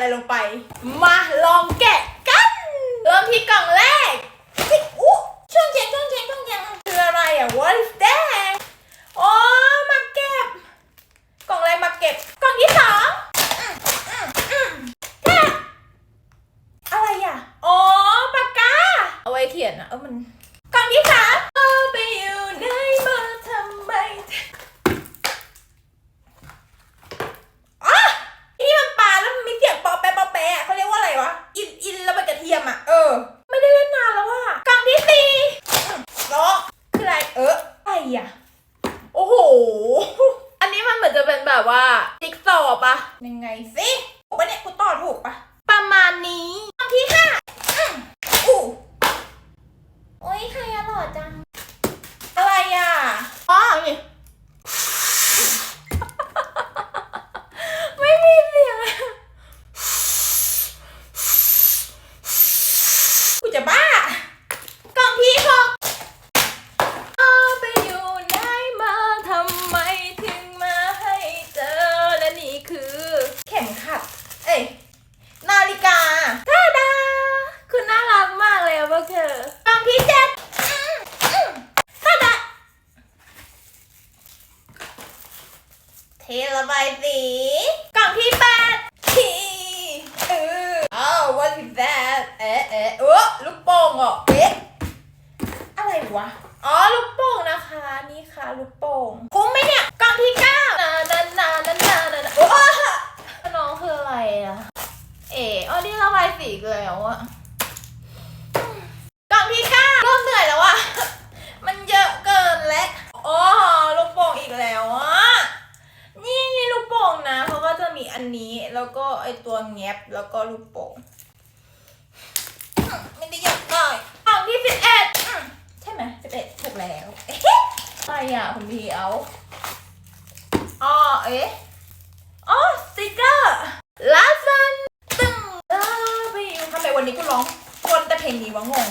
อะไรลงไป มาลองแกะกัน เริ่มที่กล่องแรกอู้ช่วงเชีงช่วงเชีงช่วงเชีงคืออะไรอะ what is that อ๋อมาเก็บ กล่องแรกมาเก็บ กล่องที่สองอะไรอะ อ๋อปากกา เอาไว้เขียนอะ เออมัน กล่องที่สาม อันนี้มันเหมือนจะเป็นแบบว่าติ๊กซอปะยังไงสิถูกปะเนี่ยกูต่อถูกปะประมาณนี้ตอนที่ห้าอืมอู้โอ้ยใครอะหล่อจัง อะไรอะ อ๋อนี่ ไม่มีเสียงอะกูจะบ้ากล่องที่หกเอาไปอยู่ไหนมาทำไมถึงมาให้เจอ และนี่คือ เข็มขัด เอ้ย นาฬิกาท่าดา คือน่ารักมากเลยอะพวกเธอกล่องที่เจ็ดอืมอืมท่าดา เทระใบสีกล่องที่แปดทีเอออ้าว what is that เอ๊ะเอ๊ะเออลูกโป่งเหรอเอ๊ะอะไรวะอ๋อลูกโป่งนะคะนี่ค่ะลูกโป่งคุ้มไหมเนี่ยกล่องที่เก้านานานานานานานโอ้น้องคืออะไรอะเอ๋อ๋อนี่ระบายสีอีกแล้วอะกล่องที่เก้าเริ่มเหนื่อยแล้วอะมันเยอะเกินและอ๋อลูกโป่งอีกแล้วอะ นี่ลูกโป่งนะเขาก็จะมี อันนี้แล้วก็ไอตัวแงบแล้วก็ลูกโป่งอืมไม่ได้อยากได้กล่องที่สิบเอ็ดใช่ไหมสิบเอ็ดถูกแล้วเอ๊ะอะไรอะคุณพี่เอาอ๋อเอ๊ะอ๋อสติกเกอร์ลาซันตึงลาไปอยู่ทำไมวันนี้กูร้องวนแต่เพลงนี้วะงง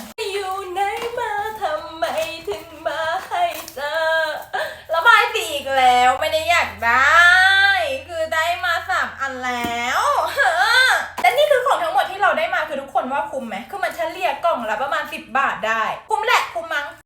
คุ้มไหมคือมันเฉลี่ยกล่องละประมาณ 10 บาทได้